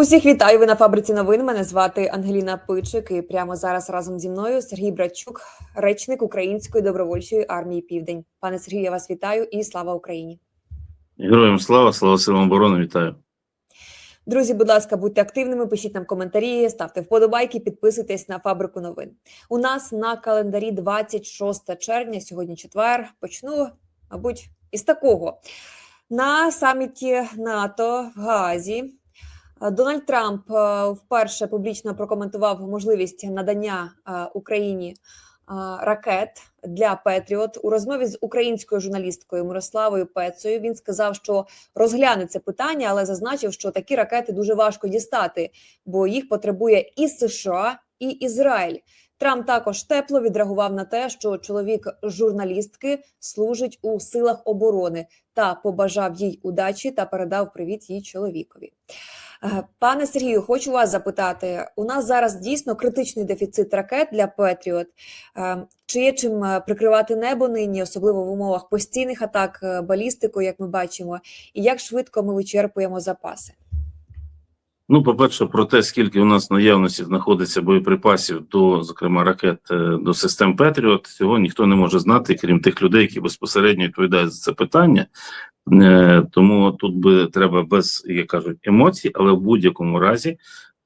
Усіх вітаю. Ви на фабриці новин. Мене звати Ангеліна Пичик. І прямо зараз разом зі мною Сергій Братчук, речник Української добровольчої армії Південь. Пане Сергію, я вас вітаю і слава Україні. Героям слава, слава силам оборони, вітаю. Друзі, будь ласка, будьте активними, пишіть нам коментарі, ставте вподобайки, підписуйтесь на фабрику новин. У нас на календарі 26 червня, сьогодні четвер. Почну, мабуть, із такого. На саміті НАТО в Гаазі Дональд Трамп е, вперше публічно прокоментував можливість надання е, Україні е, ракет для Петріот у розмові з українською журналісткою Мирославою Пецею. Він сказав, що розгляне це питання, але зазначив, що такі ракети дуже важко дістати, бо їх потребує і США, і Ізраїль. Трамп також тепло відреагував на те, що чоловік журналістки служить у силах оборони та побажав їй удачі та передав привіт її чоловікові. Е, Пане Сергію, хочу вас запитати: у нас зараз дійсно критичний дефіцит ракет для Петріот. Е, Чи є чим е, прикривати небо нині, особливо в умовах постійних атак балістикою, як ми бачимо, і як швидко ми вичерпуємо запаси? Ну, по-перше, про те, скільки у нас наявності знаходиться боєприпасів до, зокрема, ракет е, до систем Петріот, цього ніхто не може знати, крім тих людей, які безпосередньо відповідають за це питання. Е, Тому тут би треба без, як кажуть, емоцій, але в будь-якому разі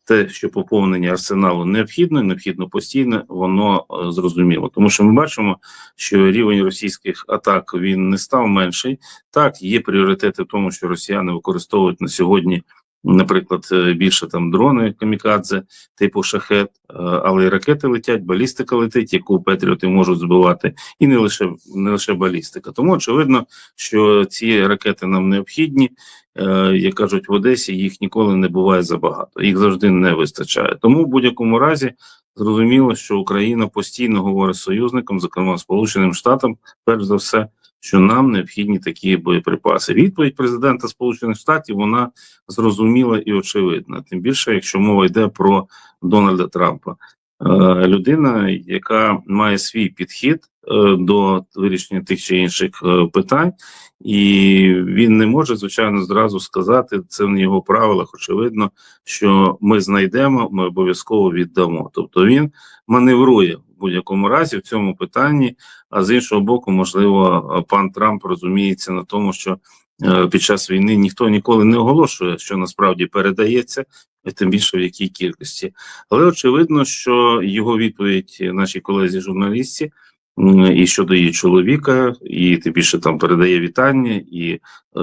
те, що поповнення арсеналу необхідно, необхідно постійно, воно е, зрозуміло. Тому що ми бачимо, що рівень російських атак він не став менший. Так, є пріоритети в тому, що росіяни використовують на сьогодні. Наприклад, е, більше там дрони камікадзе, типу шахет, е, але і ракети летять, балістика летить, яку Петріоти можуть збивати, і не лише не лише балістика. Тому очевидно, що ці ракети нам необхідні. Е, Як кажуть в Одесі, їх ніколи не буває забагато, їх завжди не вистачає. Тому в будь-якому разі зрозуміло, що Україна постійно говорить з союзником, зокрема Сполученим Штатам, перш за все, що нам необхідні такі боєприпаси. Відповідь президента Сполучених Штатів вона зрозуміла і очевидна. Тим більше, якщо мова йде про Дональда Трампа, Е, людина, яка має свій підхід е, до вирішення тих чи інших е, питань, і він не може звичайно зразу сказати це в його правилах. Очевидно, що ми знайдемо, ми обов'язково віддамо. Тобто він маневрує будь-якому разі в цьому питанні. А з іншого боку, можливо, пан Трамп розуміється на тому, що е, під час війни ніхто ніколи не оголошує, що насправді передається, і тим більше в якій кількості. Але очевидно, що його відповідь нашій колезі журналістці м, і щодо її чоловіка, і тим більше там передає вітання, і е,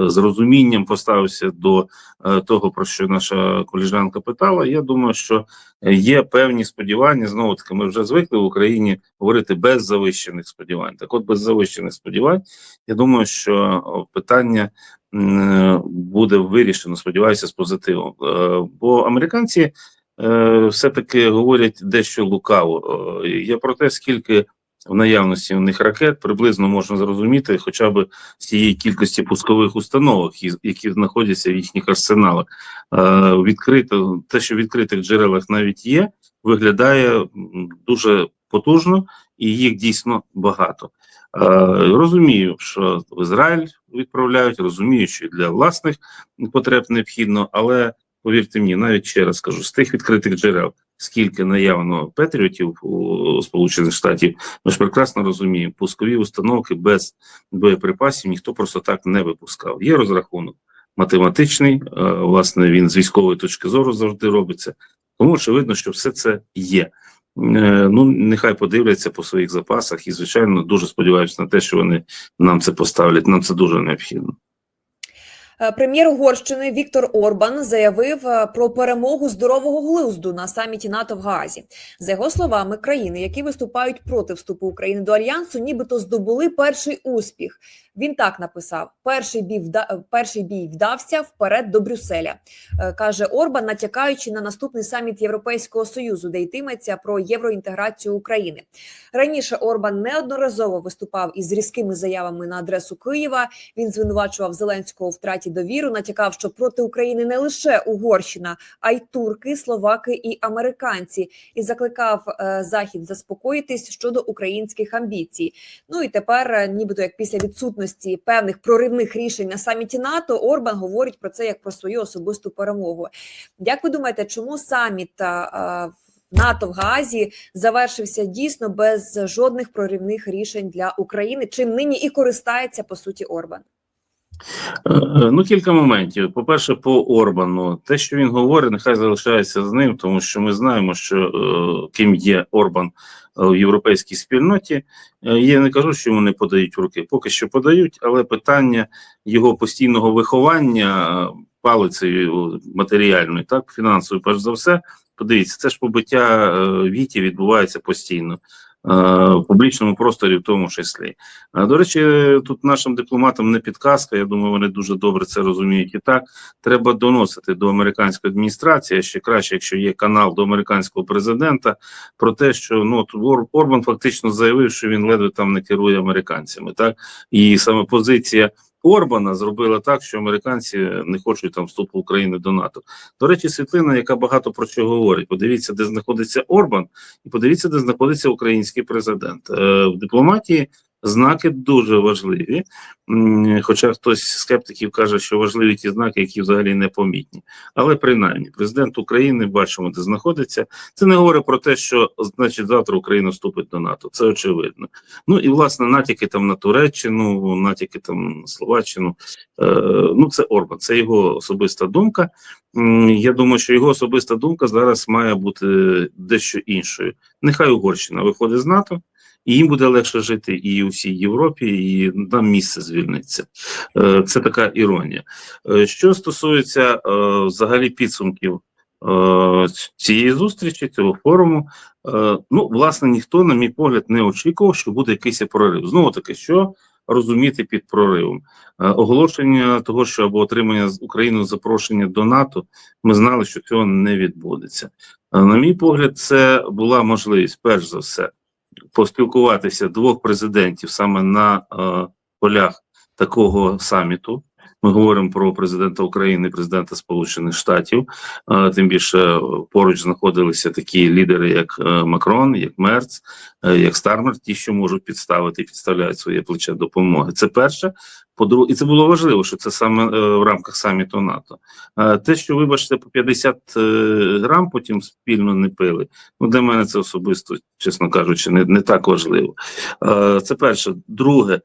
з розумінням поставився до е, того, про що наша коліжанка питала. Я думаю, що є певні сподівання. Знову таки, ми вже звикли в Україні говорити без завищених сподівань. Так, от без завищених сподівань, я думаю, що питання буде вирішено. Сподіваюся, з позитивом. Е, Бо американці е, все-таки говорять дещо лукаво. Е, Я про те, скільки в наявності у них ракет приблизно можна зрозуміти, хоча б цієї кількості пускових установок, які- знаходяться в їхніх арсеналах. Е, Відкрито те, що в відкритих джерелах навіть є, виглядає дуже потужно, і їх дійсно багато. Е, Розумію, що в Ізраїль відправляють, розумію, що для власних потреб необхідно, але повірте мені, навіть ще раз кажу, з тих відкритих джерел, скільки наявно патріотів у Сполучених Штатів, ми ж прекрасно розуміємо, пускові установки без боєприпасів ніхто просто так не випускав. Є розрахунок математичний, е, власне, він з військової точки зору завжди робиться. Тому очевидно, що все це є. Е, Ну, нехай подивляться по своїх запасах, і звичайно дуже сподіваюся на те, що вони нам це поставлять. Нам це дуже необхідно. Е, Прем'єр Угорщини Віктор Орбан заявив е, про перемогу здорового глузду на саміті НАТО в Гаазі. За його словами, країни, які виступають проти вступу України до альянсу, нібито здобули перший успіх. Він так написав: перший бій вда... е, перший бій вдався вперед до Брюсселя. Каже Орбан, натякаючи на наступний саміт Європейського союзу, де йтиметься про євроінтеграцію України. Раніше Орбан неодноразово виступав із різкими заявами на адресу Києва. Він звинувачував Зеленського втраті довіру, натякав, що проти України не лише Угорщина, а й турки, словаки і американці, і закликав е, захід заспокоїтись щодо українських амбіцій. Ну і тепер, е, нібито як після відсутності певних проривних рішень на саміті НАТО Орбан говорить про це як про свою особисту перемогу. Як ви думаєте, чому саміт а, в НАТО в Гаазі завершився дійсно без жодних проривних рішень для України? Чим нині і користається по суті Орбан? Е, е, Ну, кілька моментів. По-перше, по Орбану, те, що він говорить, нехай залишається з ним, тому що ми знаємо, що е, ким є Орбан е, в європейській спільноті. Я не кажу, що йому не подають руки, поки що подають, але питання його постійного виховання палицею матеріальною, так фінансовою, перш за все. Подивіться, це ж побиття е, віті відбувається постійно. Е, публічному просторі, в тому числі. А, До речі, тут нашим дипломатам не підказка. Я думаю, вони дуже добре це розуміють. І так треба доносити до американської адміністрації. Ще краще, якщо є канал до американського президента, про те, що ну Орбан фактично заявив, що він ледве там не керує американцями. Так і саме позиція. Орбана зробила так, що американці не хочуть там вступу України до НАТО. До речі, світлина, яка багато про що говорить. Подивіться, де знаходиться Орбан, і подивіться, де знаходиться український президент. Е, в дипломатії знаки дуже важливі. Хоча хтось з скептиків каже, що важливі ті знаки, які взагалі не помітні. Але принаймні, президент України бачимо, де знаходиться. Це не говорить про те, що значить завтра Україна вступить до НАТО. Це очевидно. Ну і власне натяки там на Туреччину, натяки там на Словаччину. Е, ну це Орбан, це його особиста думка. Я думаю, що його особиста думка зараз має бути дещо іншою. Нехай Угорщина виходить з НАТО, і їм буде легше жити і у всій Європі, і там місце звільниться. Е, Це така іронія. Е, Що стосується е, взагалі підсумків цієї зустрічі, цього форуму, ну, власне, ніхто, на мій погляд, не очікував, що буде якийсь прорив. Знову таки, що розуміти під проривом? Оголошення того, що або отримання з Україною запрошення до НАТО, ми знали, що цього не відбудеться. На мій погляд, це була можливість, перш за все, поспілкуватися двох президентів саме на е, полях такого саміту. Ми говоримо про президента України, президента Сполучених Штатів. Тим більше е, поруч знаходилися такі лідери, як е, Макрон, як Мерц, е, як Стармер, ті, що можуть підставити і підставляють своє плече допомоги. Це перше. І це було важливо, що це саме в рамках саміту НАТО. Те, що вибачте, по 50 е, грам потім спільно не пили. Ну, для мене це особисто, чесно кажучи, не, не так важливо. Це перше. Друге,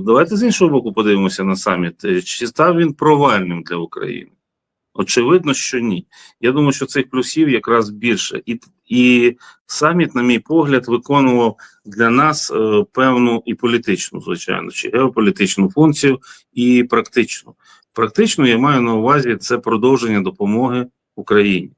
давайте з іншого боку подивимося на саміт. Е, Чи став він провальним для України? Очевидно, що ні. Я думаю, що цих плюсів якраз більше. І, і саміт, на мій погляд, виконував для нас е, певну і політичну, звичайно, чи геополітичну функцію, і практичну. Практично я маю на увазі це продовження допомоги Україні.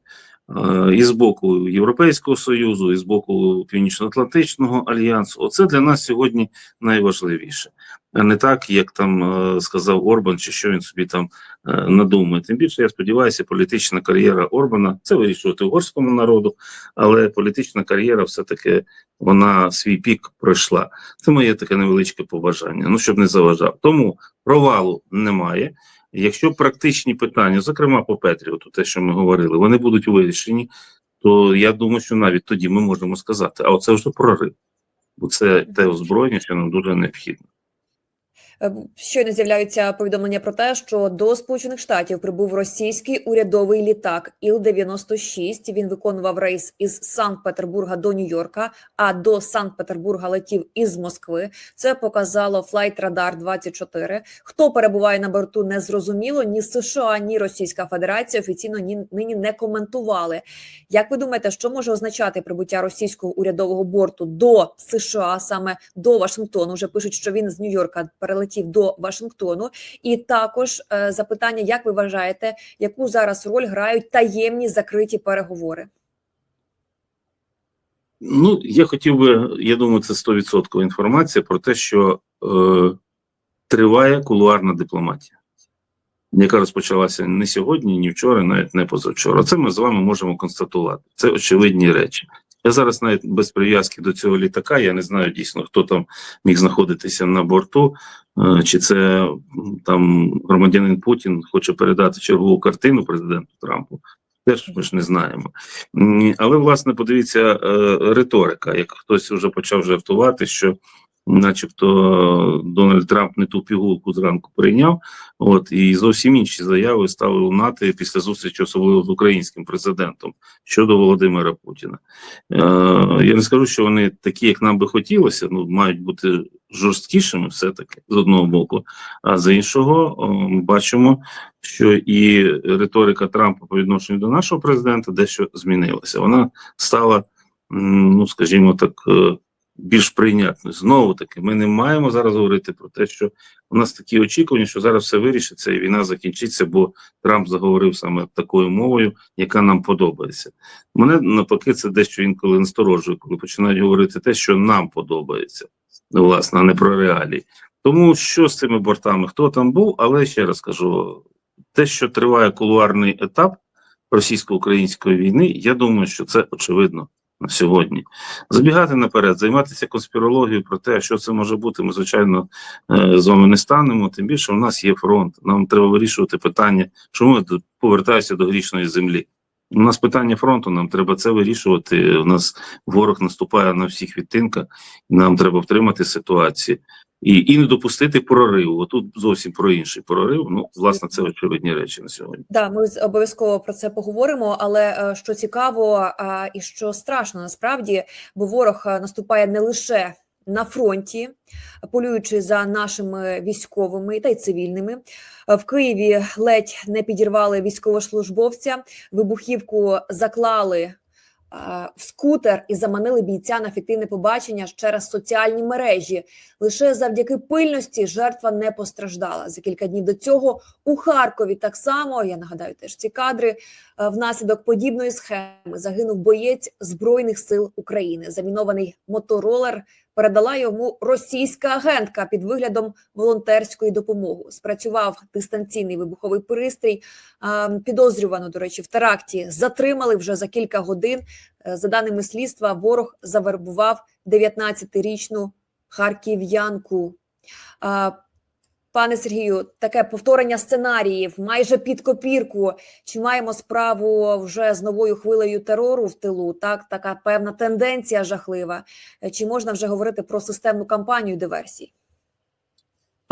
Е, І з боку Європейського Союзу, і з боку Північно-Атлантичного альянсу, оце для нас сьогодні найважливіше, не так, як там е, сказав Орбан, чи що він собі там е, надумає. Тим більше я сподіваюся, політична кар'єра Орбана це вирішувати угорському народу, але політична кар'єра все-таки вона свій пік пройшла. Це моє таке невеличке побажання. Ну щоб не заважав. Тому провалу немає. Якщо практичні питання, зокрема по Петріоту, те, що ми говорили, вони будуть вирішені, то я думаю, що навіть тоді ми можемо сказати, а оце вже прорив, бо це те озброєння, що нам дуже необхідно. Е, Щойно з'являються повідомлення про те, що до Сполучених Штатів прибув російський урядовий літак Іл-96. Він виконував рейс із Санкт-Петербурга до Нью-Йорка, а до Санкт-Петербурга летів із Москви. Це показало Flight Radar 24. Хто перебуває на борту, не зрозуміло. Ні США, ні Російська Федерація офіційно ні нині не коментували. Як ви думаєте, що може означати прибуття російського урядового борту до США, саме до Вашингтону? Вже пишуть, що він з Нью-Йорка перелетів до Вашингтону. І також е, запитання: як ви вважаєте, яку зараз роль грають таємні закриті переговори? Ну, я хотів би, я думаю, це 100% інформація про те, що е, триває кулуарна дипломатія, яка розпочалася не сьогодні, ні вчора, навіть не позавчора. Це ми з вами можемо констатувати. Це очевидні речі. Я зараз навіть без прив'язки до цього літака, я не знаю дійсно, хто там міг знаходитися на борту, е, чи це там громадянин Путін хоче передати чергову картину президенту Трампу. Теж ми ж не знаємо. Але власне подивіться е, риторика, як хтось вже почав жартувати, що начебто, Дональд Трамп не ту пігулку зранку прийняв. От і зовсім інші заяви стали лунати після зустрічі, особливо з українським президентом щодо Володимира Путіна. Е, я не скажу, що вони такі, як нам би хотілося, ну мають бути жорсткішими, все таки з одного боку. А з іншого, ми бачимо, що і риторика Трампа по відношенню до нашого президента дещо змінилася. Вона стала, ну скажімо так, е, більш прийнятною. Знову таки, ми не маємо зараз говорити про те, що у нас такі очікування, що зараз все вирішиться і війна закінчиться, бо Трамп заговорив саме такою мовою, яка нам подобається. Мене навпаки, це дещо інколи насторожує, коли починають говорити те, що нам подобається, власне, а не про реалії. Тому що з цими бортами, хто там був, але ще раз кажу, те, що триває кулуарний етап російсько-української війни, я думаю, що це очевидно на сьогодні. Забігати наперед, займатися конспірологією про те, що це може бути, ми звичайно е, з вами не станемо. Тим більше у нас є фронт. Нам треба вирішувати питання, чому я повертаюся до грішної землі. У нас питання фронту, нам треба це вирішувати. У нас ворог наступає на всіх відтинках, нам треба втримати ситуацію і, і не допустити прориву. Отут зовсім про інший прорив. Ну, власне, це очевидні речі на сьогодні. Да, ми обов'язково про це поговоримо. Але е, що цікаво і що страшно насправді, бо ворог е, наступає не лише на фронті, полюючи за нашими військовими та й цивільними. В Києві ледь не підірвали військовослужбовця, вибухівку заклали е, в скутер і заманили бійця на фіктивне побачення через соціальні мережі. Лише завдяки пильності жертва не постраждала. За кілька днів до цього у Харкові так само, я нагадаю теж ці кадри, е, внаслідок подібної схеми загинув боєць Збройних сил України. Замінований моторолер передала йому російська агентка під виглядом волонтерської допомоги. Спрацював дистанційний вибуховий пристрій. Е, Підозрювану, до речі, в теракті затримали вже за кілька годин. Е, За даними слідства, ворог завербував 19-річну харків'янку. Пане Сергію, таке повторення сценаріїв майже під копірку. Чи маємо справу вже з новою хвилею терору в тилу? Так, така певна тенденція жахлива. Чи можна вже говорити про системну кампанію диверсій?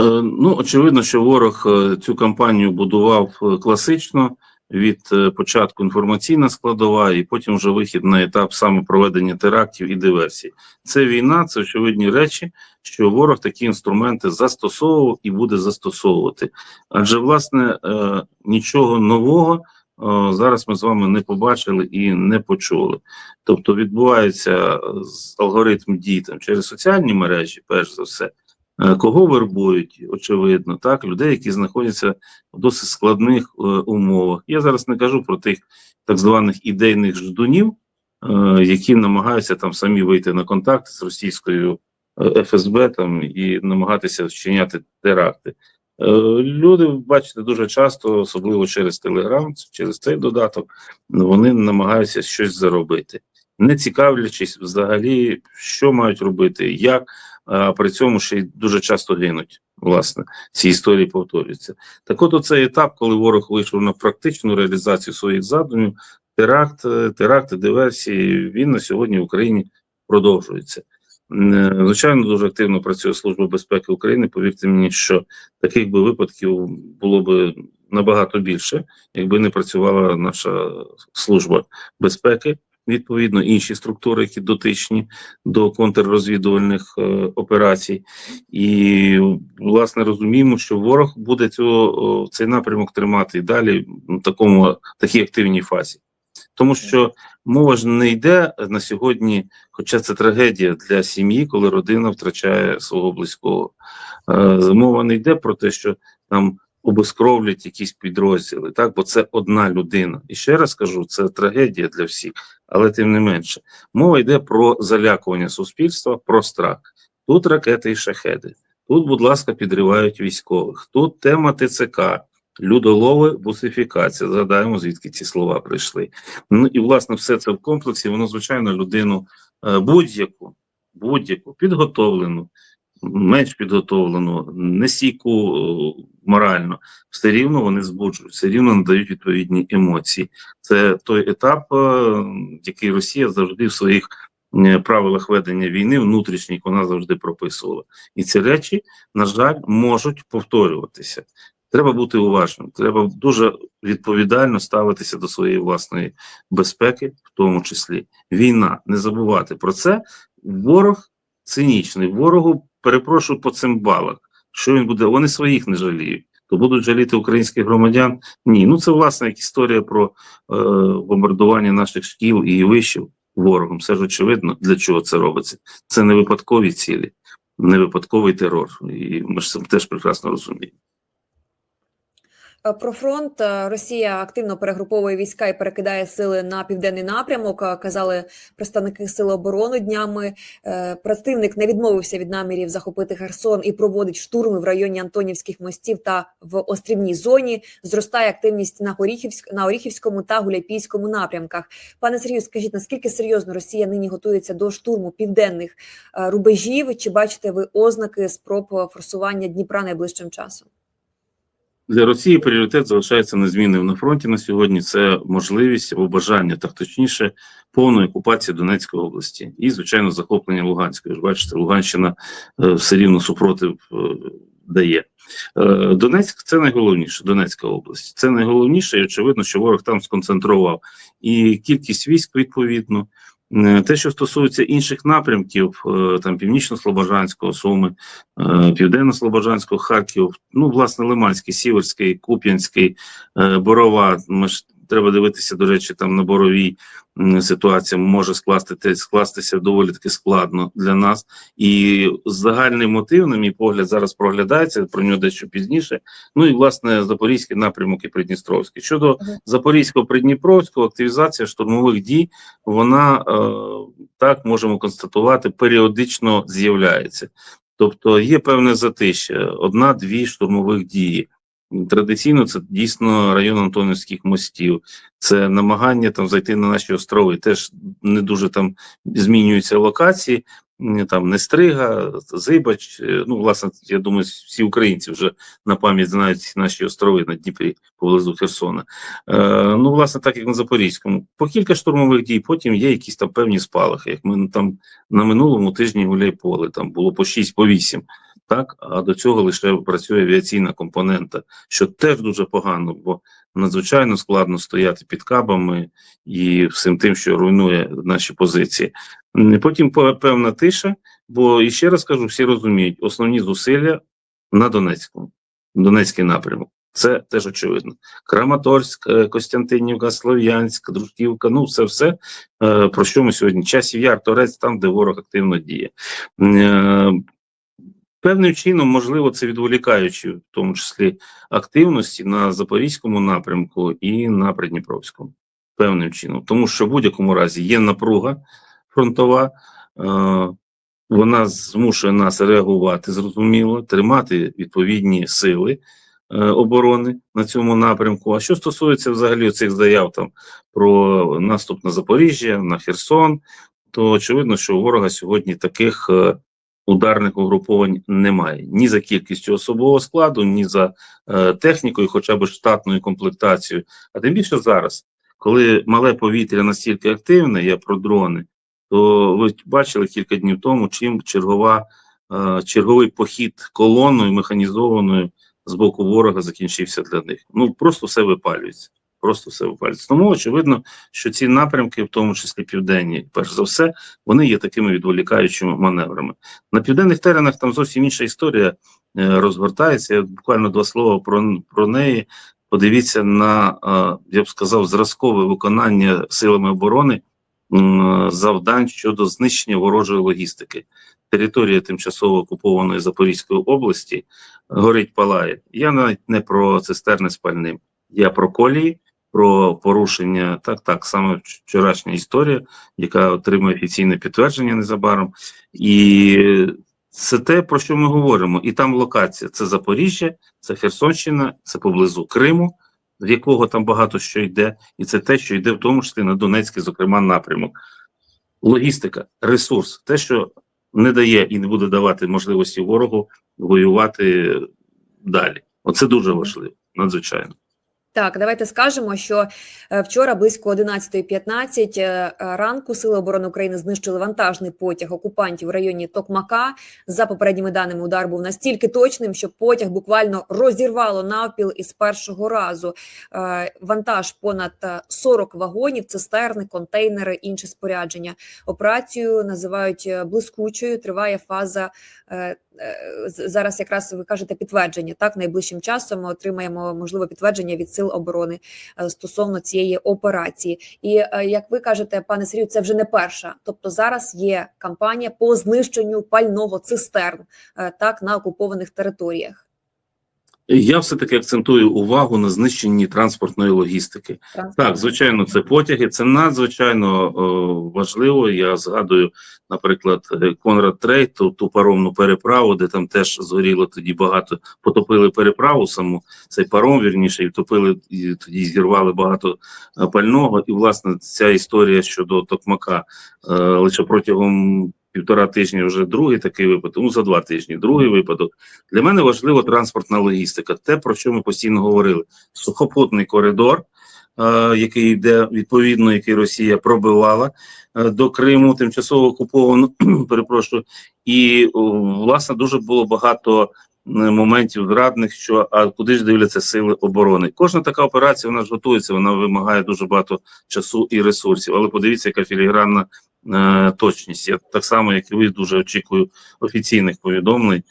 Е, Ну, очевидно, що ворог е, цю кампанію будував е, класично від е, початку інформаційна складова, і потім вже вихід на етап саме проведення терактів і диверсій. Це війна, це очевидні речі, що ворог такі інструменти застосовував і буде застосовувати. Адже, власне, е, нічого нового. е, Зараз ми з вами не побачили і не почули. Тобто відбувається алгоритм дій там через соціальні мережі, перш за все, Кого вербують, очевидно, так, людей, які знаходяться в досить складних е, умовах. Я зараз не кажу про тих так званих ідейних ждунів, е, які намагаються там самі вийти на контакт з російською е, ФСБ там і намагатися вчиняти теракти. Е, люди, бачите, дуже часто, особливо через Телеграм, через цей додаток, вони намагаються щось заробити, не цікавлячись взагалі, що мають робити, як а при цьому ще й дуже часто гинуть. Власне, ці історії повторюються. Так, от оцей етап, коли ворог вийшов на практичну реалізацію своїх задумів, теракт, е, теракти, диверсії, він на сьогодні в Україні продовжується. Е, Звичайно, дуже активно працює Служба безпеки України. Повірте мені, що таких би випадків було б набагато більше, якби не працювала наша служба безпеки відповідно інші структури, які дотичні до контррозвідувальних е, операцій, і власне розуміємо, що ворог буде цього цей напрямок тримати і далі в такому такій активній фазі. Тому що мова ж не йде на сьогодні, хоча це трагедія для сім'ї, коли родина втрачає свого близького. Е, мова не йде про те, що там обескровлять якісь підрозділи, так бо це одна людина. І ще раз кажу, це трагедія для всіх, але тим не менше, мова йде про залякування суспільства, про страх. Тут ракети і шахеди. Тут, будь ласка, підривають військових. Тут тема ТЦК, людолови, бусифікація. Згадаємо, звідки ці слова прийшли. Ну і власне все це в комплексі. Воно звичайно людину е, будь-яку, будь-яку підготовлену, менш підготовлену, несійку морально, все рівно вони збуджують, все рівно надають відповідні емоції. Це той етап, е, який Росія завжди в своїх правилах ведення війни внутрішніх вона завжди прописувала. І ці речі, на жаль, можуть повторюватися. Треба бути уважним, треба дуже відповідально ставитися до своєї власної безпеки, в тому числі війна. Не забувати про це. Ворог цинічний, ворогу перепрошую по цим балах. Що він буде? Вони своїх не жаліють. То будуть жаліти українських громадян? Ні. Ну це власне як історія про е, бомбардування наших шкіл і вишів ворогом. Все ж очевидно, для чого це робиться. Це не випадкові цілі, не випадковий терор. І ми ж це теж прекрасно розуміємо. Е, Про фронт Е, Росія активно перегруповує війська і перекидає сили на південний напрямок. е, Казали представники Сил оборони днями. Противник не відмовився від намірів захопити Херсон і проводить штурми в районі Антонівських мостів та в острівній зоні. Зростає активність на Оріхівськ на Оріхівському та Гуляйпійському напрямках. Пане Сергію, скажіть, наскільки серйозно Росія нині готується до штурму південних рубежів? Чи бачите ви ознаки спроб форсування Дніпра найближчим часом? Для Росії пріоритет залишається незмінним на фронті на сьогодні. Це можливість або бажання, так точніше, повної окупації Донецької області і, звичайно, захоплення Луганської. Ж бачите, Луганщина е, все рівно супротив е, дає. Е, Донецьк це найголовніше. Донецька область. Це найголовніше, і очевидно, що ворог там сконцентрував і кількість військ відповідно. Е, Те, що стосується інших напрямків, е, там північно-слобожанського, Суми, е, південно-слобожанського, Харків, ну, власне, Лиманський, Сіверський, Куп'янський, Борова. Ми ж треба дивитися, до речі, там на Боровій ситуація може скласти, скластися доволі таки складно для нас. І загальний мотив, на мій погляд, зараз проглядається про нього дещо пізніше. Ну і власне Запорізький напрямок і Придністровський. Щодо. Запорізького Придніпровського, активізація штурмових дій, вона е, так можемо констатувати, періодично з'являється. Тобто є певне затище, одна-дві штурмових дії. Традиційно це дійсно район Антонівських мостів, це намагання там зайти на наші острови. Теж не дуже там змінюються локації. Там Нестрига, Зибач. е, Ну, власне, я думаю, всі українці вже на пам'ять знають наші острови на Дніпрі поблизу Херсона. Е, ну, власне, так як на Запорізькому. По кілька штурмових дій, потім є якісь там певні спалахи. Як ми там на минулому тижні гуляй-поле, там було по 6, по 8. Так, а до цього лише працює авіаційна компонента, що теж дуже погано, бо надзвичайно складно стояти під кабами і всім тим, що руйнує наші позиції. Потім певна тиша, бо і ще раз кажу, всі розуміють, основні зусилля на Донецькому, Донецький напрямок. Це теж очевидно. Краматорськ, е, Костянтинівка, Слов'янськ, Дружківка, ну все все е, про що ми сьогодні? Часів яр, Торець, там, де ворог активно діє. Певним чином, можливо, це відволікаючи, в тому числі активності на Запорізькому напрямку і на Придніпровському. Певним чином, тому що в будь-якому разі є напруга фронтова, е, вона змушує нас реагувати зрозуміло, тримати відповідні сили е, оборони на цьому напрямку. А що стосується взагалі цих заяв там про наступ на Запоріжжя, на Херсон, то очевидно, що у ворога сьогодні таких е, ударних угруповань немає ні за кількістю особового складу, ні за е, технікою, хоча б штатною комплектацією. А тим більше зараз, коли мале повітря настільки активне, я про дрони, то ви бачили кілька днів тому, чим чергова, е, черговий похід колоною механізованою з боку ворога закінчився для них. Ну просто все випалюється. Просто все випалюється. Тому очевидно, що ці напрямки, в тому числі південні, перш за все, вони є такими відволікаючими маневрами. На південних теренах там зовсім інша історія е, розгортається. Буквально два слова про, про неї. Подивіться на, е, я б сказав, зразкове виконання силами оборони завдань щодо знищення ворожої логістики. Територія тимчасово окупованої Запорізької області горить палає. Я навіть не про цистерни з пальним, я про колії, про порушення. Так, так, саме вчорашня історія, яка отримує офіційне підтвердження незабаром. І це те, про що ми говоримо. І там локація: це Запоріжжя, це Херсонщина, це поблизу Криму, в якого там багато що йде, і це те, що йде в тому числі на Донецький, зокрема, напрямок. Логістика, ресурс, те, що не дає і не буде давати можливості ворогу воювати далі. Оце дуже важливо, надзвичайно. Так, давайте скажемо, що е, вчора близько 11.15 е, ранку Сили оборони України знищили вантажний потяг окупантів в районі Токмака. За попередніми даними, удар був настільки точним, що потяг буквально розірвало навпіл із першого разу. Е, Вантаж понад е, 40 вагонів, цистерни, контейнери, інше спорядження. Операцію називають блискучою. Триває фаза. Е, Зараз якраз ви кажете підтвердження. Так, найближчим часом ми отримаємо можливо підтвердження від сил оборони е, стосовно цієї операції. І е, як ви кажете, пане Сергію, це вже не перша. Тобто зараз є кампанія по знищенню пального цистерн так на окупованих територіях. Я все-таки акцентую увагу на знищенні транспортної логістики. Так, звичайно, це потяги. Це надзвичайно о, важливо. Я згадую, наприклад, е, Конрад Трей, ту, ту паромну переправу, де там теж згоріло тоді багато, потопили переправу саму, цей паром вірніше, і втопили і тоді зірвали багато е, пального. І власне ця історія щодо Токмака е, лише протягом півтора тижні вже другий такий випадок. Ну за два тижні, другий випадок. Для мене важлива транспортна логістика. Те, про що ми постійно говорили: сухопутний коридор, е, який йде відповідно, який Росія пробивала е, до Криму, тимчасово окуповано, перепрошую, і о, власне дуже було багато моментів зрадних, що а куди ж дивляться сили оборони. Кожна така операція вона ж готується, вона вимагає дуже багато часу і ресурсів. Але подивіться, яка філігранна е, точність. Я так само, як і ви, дуже очікую офіційних повідомлень.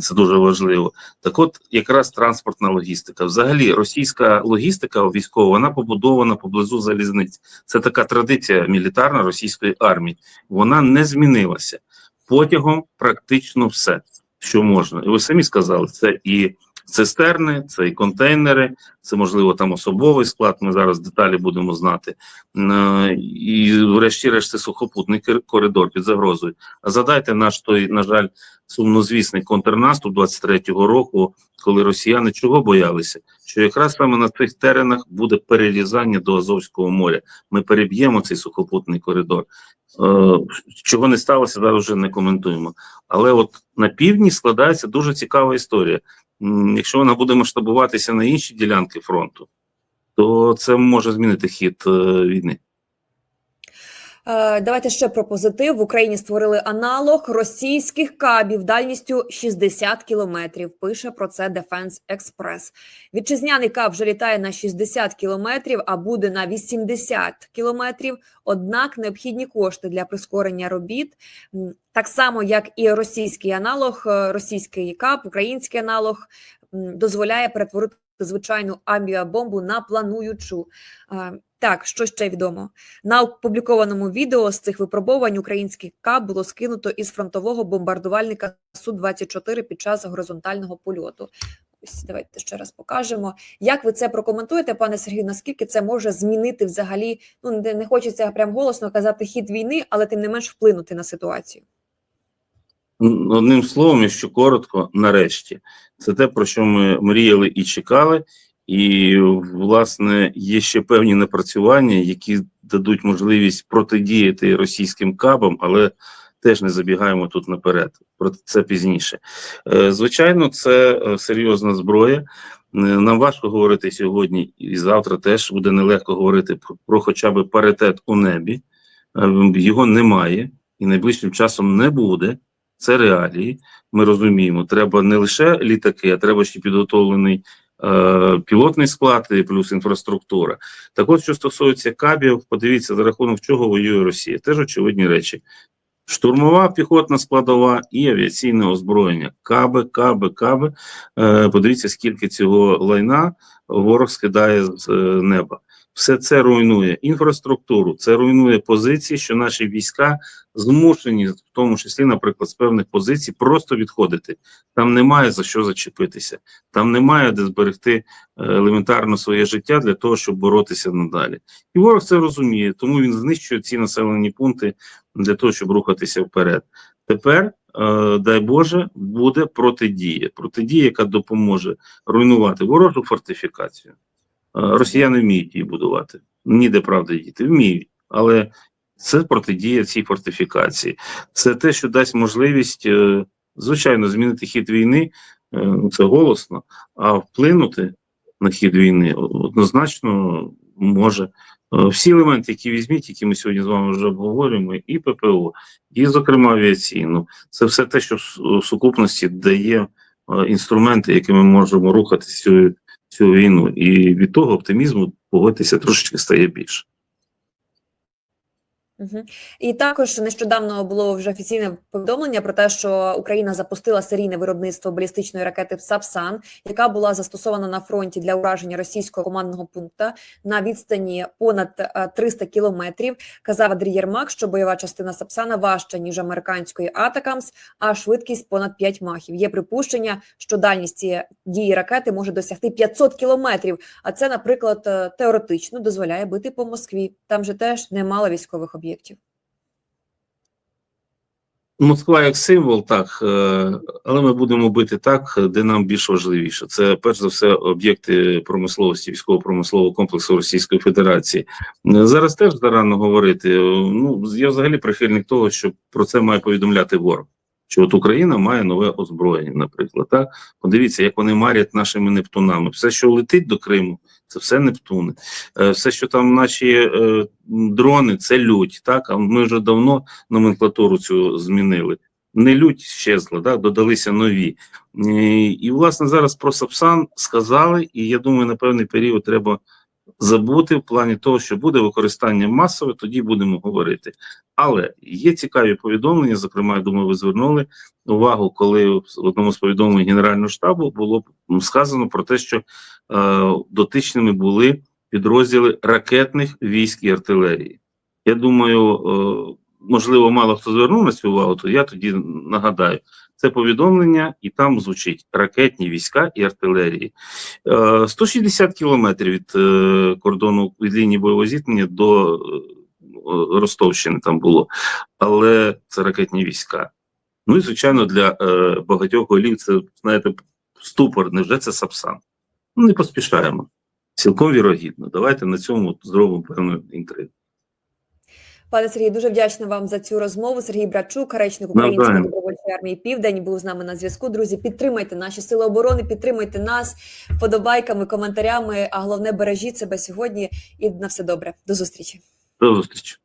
Це дуже важливо. Так, от якраз транспортна логістика. Взагалі, російська логістика військова вона побудована поблизу залізниць. Це така традиція мілітарна російської армії. Вона не змінилася. Потягом практично все, що можна. І ви самі сказали, це і цистерни, це і контейнери, це можливо там особовий склад. Ми зараз деталі будемо знати. Е, І, врешті-решт, сухопутний коридор під загрозою. А задайте наш той, на жаль, сумнозвісний контрнаступ 23-го року, коли росіяни чого боялися? Що якраз саме на цих теренах буде перерізання до Азовського моря. Ми переб'ємо цей сухопутний коридор. Е, Чого не сталося, зараз вже не коментуємо. Але от на півдні складається дуже цікава історія. Якщо вона буде масштабуватися на інші ділянки фронту, то це може змінити хід е, війни. Е, Давайте ще про позитив. В Україні створили аналог російських кабів дальністю 60 кілометрів. Пише про це Defense Express. Вітчизняний каб вже літає на 60 кілометрів, а буде на 80 кілометрів. Однак необхідні кошти для прискорення робіт, так само як і російський аналог, е, російський каб, український аналог дозволяє перетворити звичайну авіабомбу на плануючу. Так, що ще відомо? На опублікованому відео з цих випробувань український КАБ було скинуто із фронтового бомбардувальника Су-24 під час горизонтального польоту. Ось давайте ще раз покажемо. Як ви це прокоментуєте, пане Сергію? Наскільки це може змінити взагалі? Ну не хочеться прям голосно казати хід війни, але тим не менш вплинути на ситуацію. Одним словом, якщо коротко, нарешті, це те, про що ми мріяли і чекали, і власне є ще певні напрацювання, які дадуть можливість протидіяти російським кабам, але теж не забігаємо тут наперед. Про це пізніше. Е, Звичайно, це е, серйозна зброя. Е, Нам важко говорити сьогодні, і завтра теж буде нелегко говорити про, хоча б паритет у небі. Його немає і найближчим часом не буде. Це реалії. Ми розуміємо, треба не лише літаки, а треба ще підготовлений пілотний склад і плюс інфраструктура. Так от, що стосується кабів, подивіться, за рахунок чого воює Росія. Теж очевидні речі. Штурмова піхотна складова і авіаційне озброєння. Каби, каби, каби. Е, подивіться, скільки цього лайна ворог скидає з е, неба. Все це руйнує інфраструктуру, це руйнує позиції, що наші війська змушені, в тому числі, наприклад, з певних позицій, просто відходити. Там немає за що зачепитися, там немає де зберегти е, елементарно своє життя для того, щоб боротися надалі. І ворог це розуміє, тому він знищує ці населені пункти для того, щоб рухатися вперед. Тепер, е, дай Боже, буде протидія. Протидія, яка допоможе руйнувати ворожу фортифікацію. Е, Росіяни вміють її будувати. Ніде правда діти, вміють, але це протидія цій фортифікації. Це те, що дасть можливість, е, звичайно, змінити хід війни. е, ну, Це голосно, а вплинути на хід війни, однозначно може. Всі елементи, які візьміть, які ми сьогодні з вами вже обговорюємо, і ППО, і, зокрема, авіаційну, це все те, що в сукупності дає інструменти, якими ми можемо рухати цю, війну. І від того оптимізму погодитися трошечки стає більше. І також нещодавно було вже офіційне повідомлення про те, що Україна запустила серійне виробництво балістичної ракети Сапсан, яка була застосована на фронті для ураження російського командного пункту на відстані понад е, 300 кілометрів. Казав Андрій Єрмак, що бойова частина Сапсана важча ніж американської Атакамс, а швидкість понад 5 махів. Є припущення, що дальність дії ракети може досягти 500 кілометрів. А це, наприклад, е, теоретично дозволяє бити по Москві. Там же теж немало військових об'єктів. Москва як символ, так, е, але ми будемо бити так, де нам більш важливіше. Це перш за все об'єкти промисловості, військово-промислового комплексу Російської Федерації. Е, Зараз теж зарано говорити. Е, Ну я взагалі прихильник того, що про це має повідомляти ворог. Що от Україна має нове озброєння, наприклад. Так подивіться, як вони марять нашими нептунами. Все, що летить до Криму, це все Нептуни. Е, Все, що там наші е, дрони, це лють. Так, а ми вже давно номенклатуру цю змінили. Не лють щезла, да, додалися нові. І, і власне зараз про Сапсан сказали, і я думаю, на певний період треба забути в плані того, що буде використання масове, тоді будемо говорити. Але є цікаві повідомлення. Зокрема, я думаю, ви звернули увагу, коли в одному з повідомлень Генерального штабу було сказано про те, що е, дотичними були підрозділи ракетних військ і артилерії. Я думаю, е, можливо, мало хто звернув на цю увагу, то я тоді нагадаю. Це повідомлення, і там звучить ракетні війська і артилерії. Е, 160 кілометрів від е, кордону від лінії бойового зіткнення до е, Ростовщини там було, але це ракетні війська. Ну і звичайно, для е, багатьох голів це знаєте ступор. Невже це Сапсан? Ну не поспішаємо. Цілком вірогідно. Давайте на цьому зробимо певну інтригу. Пане Сергій, дуже вдячна вам за цю розмову. Сергій Брачук, речник Української добровольчої армії Південь, був з нами на зв'язку. Друзі, підтримайте наші сили оборони, підтримайте нас вподобайками, коментарями. А головне бережіть себе сьогодні і на все добре. До зустрічі. До зустрічі.